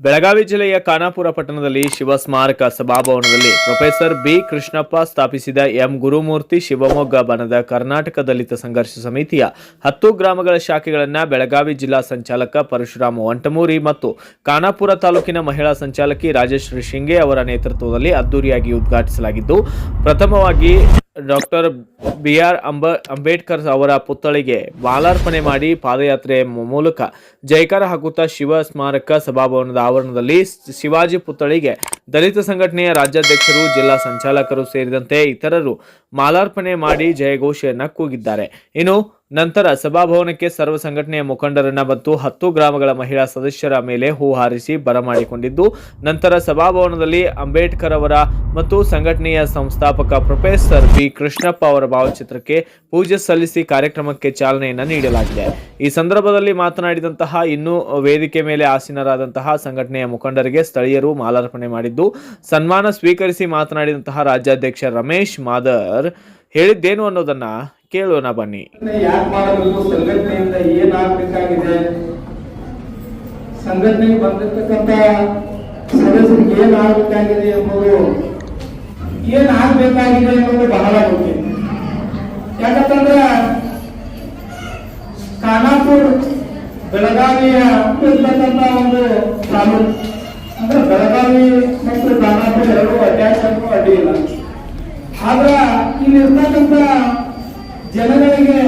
ಬೆಳಗಾವಿ ಜಿಲ್ಲೆಯ ಖಾನಾಪುರ ಪಟ್ಟಣದಲ್ಲಿ ಶಿವ ಸ್ಮಾರಕ ಸಭಾಭವನದಲ್ಲಿ ಪ್ರೊಫೆಸರ್ ಬಿ ಕೃಷ್ಣಪ್ಪ ಸ್ಥಾಪಿಸಿದ ಎಂ ಗುರುಮೂರ್ತಿ ಶಿವಮೊಗ್ಗ ಬನದ ಕರ್ನಾಟಕ ದಲಿತ ಸಂಘರ್ಷ ಸಮಿತಿಯ ಹತ್ತು ಗ್ರಾಮಗಳ ಶಾಖೆಗಳನ್ನು ಬೆಳಗಾವಿ ಜಿಲ್ಲಾ ಸಂಚಾಲಕ ಪರಶುರಾಮ ವಂಟಮೂರಿ ಮತ್ತು ಖಾನಾಪುರ ತಾಲೂಕಿನ ಮಹಿಳಾ ಸಂಚಾಲಕಿ ರಾಜೇಶ್ವರಿ ಶಿಂಗೆ ಅವರ ನೇತೃತ್ವದಲ್ಲಿ ಅದ್ದೂರಿಯಾಗಿ ಉದ್ಘಾಟಿಸಲಾಗಿದ್ದು, ಪ್ರಥಮವಾಗಿ ಡಾಕ್ಟರ್ ಬಿ ಆರ್ ಅಂಬ, ಅಂಬೇಡ್ಕರ್ ಅವರ ಪುತ್ಥಳಿಗೆ ಮಾಲಾರ್ಪಣೆ ಮಾಡಿ ಪಾದಯಾತ್ರೆ ಮೂಲಕ ಜೈಕಾರ ಹಾಕುತ್ತಾ ಶಿವ ಸ್ಮಾರಕ ಸಭಾಭವನದ ಆವರಣದಲ್ಲಿ ಶಿವಾಜಿ ಪುತ್ಥಳಿಗೆ ದಲಿತ ಸಂಘಟನೆಯ ರಾಜ್ಯಾಧ್ಯಕ್ಷರು, ಜಿಲ್ಲಾ ಸಂಚಾಲಕರು ಸೇರಿದಂತೆ ಇತರರು ಮಾಲಾರ್ಪಣೆ ಮಾಡಿ ಜಯಘೋಷೆಯನ್ನ ಕೂಗಿದ್ದಾರೆ ಇನ್ನು ನಂತರ ಸಭಾಭವನಕ್ಕೆ ಸರ್ವ ಸಂಘಟನೆಯ ಮುಖಂಡರನ್ನ ಮತ್ತು ಹತ್ತು ಗ್ರಾಮಗಳ ಮಹಿಳಾ ಸದಸ್ಯರ ಮೇಲೆ ಹೂ ಹಾರಿಸಿ ಬರಮಾಡಿಕೊಂಡಿದ್ದು ನಂತರ ಸಭಾಭವನದಲ್ಲಿ ಅಂಬೇಡ್ಕರ್ ಅವರ ಮತ್ತು ಸಂಘಟನೆಯ ಸಂಸ್ಥಾಪಕ ಪ್ರೊಫೆಸರ್ ಬಿ. ಕೃಷ್ಣಪ್ಪ ಅವರ ಭಾವಚಿತ್ರಕ್ಕೆ ಪೂಜೆ ಸಲ್ಲಿಸಿ ಕಾರ್ಯಕ್ರಮಕ್ಕೆ ಚಾಲನೆಯನ್ನು ನೀಡಲಾಗಿದೆ. ಈ ಸಂದರ್ಭದಲ್ಲಿ ಮಾತನಾಡಿದಂತಹ ಇನ್ನೂ ವೇದಿಕೆ ಮೇಲೆ ಆಸೀನರಾದಂತಹ ಸಂಘಟನೆಯ ಮುಖಂಡರಿಗೆ ಸ್ಥಳೀಯರು ಮಾಲಾರ್ಪಣೆ ಮಾಡಿದ್ದು, ಸನ್ಮಾನ ಸ್ವೀಕರಿಸಿ ಮಾತನಾಡಿದಂತಹ ರಾಜ್ಯಾಧ್ಯಕ್ಷ ರಮೇಶ್ ಮಾದರ್ ಹೇಳಿದ್ದೇನು ಅನ್ನೋದನ್ನ ಕೇಳೋಣ ಬನ್ನಿ. ಯಾಕೆ ಮಾಡಬೇಕು? ಸಂಘಟನೆಯಿಂದ ಏನಾಗಬೇಕಾಗಿದೆ ಸಂಘಟನೆಗೆ ಬಂದಿರತಕ್ಕಂತ ಸದಸ್ಯರಿಗೆ ಏನಾಗಬೇಕಾಗಿದೆ ಎಂಬುದು ಏನಾಗಬೇಕಾಗಿದೆ ಎಂಬುದು ಬಹಳ ಮುಖ್ಯ ಯಾಕಂತಂದ್ರೆ ಖಾನಾಪುರ ಬೆಳಗಾವಿಯ ಇರ್ತಕ್ಕಂತ ಒಂದು ತಾಲೂಕು. ಅಂದ್ರೆ ಬೆಳಗಾವಿ ಮತ್ತು ಖಾನಾಪುರ ಎರಡು ಅನ್ನೋ ಅಡ್ಡಿ ಇಲ್ಲ. ಆದ್ರ ಇರ್ತಕ್ಕಂಥ ಜನಗಳಿಗೆ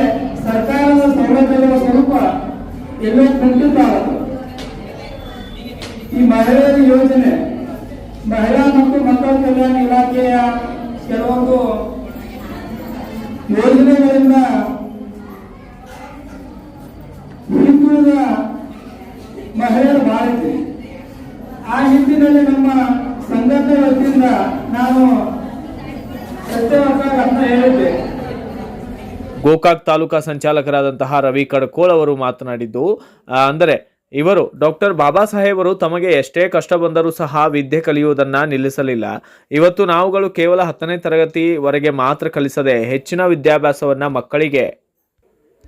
ಸರ್ಕಾರದ ಸೌಲಭ್ಯಗಳ ಸ್ವರೂಪ ಎಲ್ಲೋ ಕುಂಠಿತ ಈ ಮಹಿಳೆಯರ ಯೋಜನೆ, ಮಹಿಳಾ ಮತ್ತು ಮಕ್ಕಳ ಕಲ್ಯಾಣ ಇಲಾಖೆಯ ಕೆಲವೊಂದು ಯೋಜನೆಗಳಿಂದ ಹಿಂದುಳಿದ ಮಹಿಳೆಯರು ಬಹಳ ಆ ನಿಟ್ಟಿನಲ್ಲಿ ನಮ್ಮ ಸಂಘದ ವತಿಯಿಂದ ನಾನು ಸತ್ಯವಾದ ಅಂತ ಹೇಳಿದ್ದೆ. ಗೋಕಾಕ್ ತಾಲೂಕಾ ಸಂಚಾಲಕರಾದಂತಹ ರವಿ ಕಡ್ಕೋಳ್ ಅವರು ಮಾತನಾಡಿದ್ದು ಅಂದರೆ ಇವರು, ಡಾಕ್ಟರ್ ಬಾಬಾ ಸಾಹೇಬರು ತಮಗೆ ಎಷ್ಟೇ ಕಷ್ಟ ಬಂದರೂ ಸಹ ವಿದ್ಯೆ ಕಲಿಯುವುದನ್ನ ನಿಲ್ಲಿಸಲಿಲ್ಲ. ಇವತ್ತು ನಾವುಗಳು ಕೇವಲ ಹತ್ತನೇ ತರಗತಿವರೆಗೆ ಮಾತ್ರ ಕಲಿಸದೆ ಹೆಚ್ಚಿನ ವಿದ್ಯಾಭ್ಯಾಸವನ್ನ ಮಕ್ಕಳಿಗೆ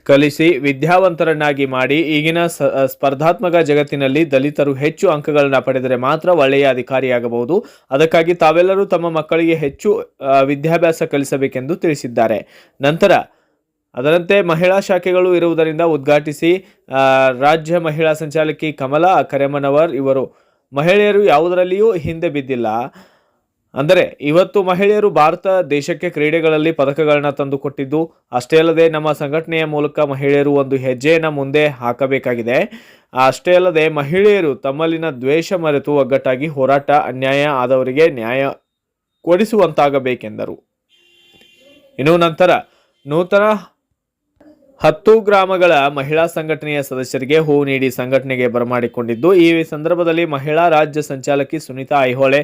ಕಲಿಸಿ ವಿದ್ಯಾವಂತರನ್ನಾಗಿ ಮಾಡಿ ಈಗಿನ ಸ್ಪರ್ಧಾತ್ಮಕ ಜಗತ್ತಿನಲ್ಲಿ ದಲಿತರು ಹೆಚ್ಚು ಅಂಕಗಳನ್ನ ಪಡೆದರೆ ಮಾತ್ರ ಒಳ್ಳೆಯ ಅಧಿಕಾರಿಯಾಗಬಹುದು. ಅದಕ್ಕಾಗಿ ತಾವೆಲ್ಲರೂ ತಮ್ಮ ಮಕ್ಕಳಿಗೆ ಹೆಚ್ಚು ವಿದ್ಯಾಭ್ಯಾಸ ಕಲಿಸಬೇಕೆಂದು ತಿಳಿಸಿದ್ದಾರೆ. ನಂತರ ಅದರಂತೆ ಮಹಿಳಾ ಶಾಖೆಗಳು ಇರುವುದರಿಂದ ಉದ್ಘಾಟಿಸಿ ರಾಜ್ಯ ಮಹಿಳಾ ಸಂಚಾಲಕಿ ಕಮಲಾ ಕರೆಮನವರ್ ಇವರು, ಮಹಿಳೆಯರು ಯಾವುದರಲ್ಲಿಯೂ ಹಿಂದೆ ಬಿದ್ದಿಲ್ಲ. ಅಂದರೆ ಇವತ್ತು ಮಹಿಳೆಯರು ಭಾರತ ದೇಶಕ್ಕೆ ಕ್ರೀಡೆಗಳಲ್ಲಿ ಪದಕಗಳನ್ನ ತಂದುಕೊಟ್ಟಿದ್ದು, ಅಷ್ಟೇ ಅಲ್ಲದೆ ನಮ್ಮ ಸಂಘಟನೆಯ ಮೂಲಕ ಮಹಿಳೆಯರು ಒಂದು ಹೆಜ್ಜೆಯನ್ನು ಮುಂದೆ ಹಾಕಬೇಕಾಗಿದೆ. ಅಷ್ಟೇ ಅಲ್ಲದೆ ಮಹಿಳೆಯರು ತಮ್ಮಲ್ಲಿನ ದ್ವೇಷ ಮರೆತು ಒಗ್ಗಟ್ಟಾಗಿ ಹೋರಾಟ, ಅನ್ಯಾಯ ಆದವರಿಗೆ ನ್ಯಾಯ ಕೊಡಿಸುವಂತಾಗಬೇಕೆಂದರು. ಇನ್ನು ನಂತರ ನೂತನ ಹತ್ತು ಗ್ರಾಮಗಳ ಮಹಿಳಾ ಸಂಘಟನೆಯ ಸದಸ್ಯರಿಗೆ ಹೂ ನೀಡಿ ಸಂಘಟನೆಗೆ ಬರಮಾಡಿಕೊಂಡಿದ್ದು, ಈ ಸಂದರ್ಭದಲ್ಲಿ ಮಹಿಳಾ ರಾಜ್ಯ ಸಂಚಾಲಕಿ ಸುನೀತಾ ಐಹೊಳೆ,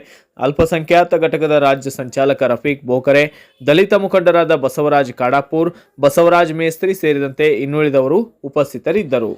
ಅಲ್ಪಸಂಖ್ಯಾತ ಘಟಕದ ರಾಜ್ಯ ಸಂಚಾಲಕ ರಫೀಕ್ ಬೋಕರೆ, ದಲಿತ ಮುಖಂಡರಾದ ಬಸವರಾಜ್ ಕಾಡಾಪುರ್, ಬಸವರಾಜ್ ಮೇಸ್ತ್ರಿ ಸೇರಿದಂತೆ ಇನ್ನುಳಿದವರು ಉಪಸ್ಥಿತರಿದ್ದರು.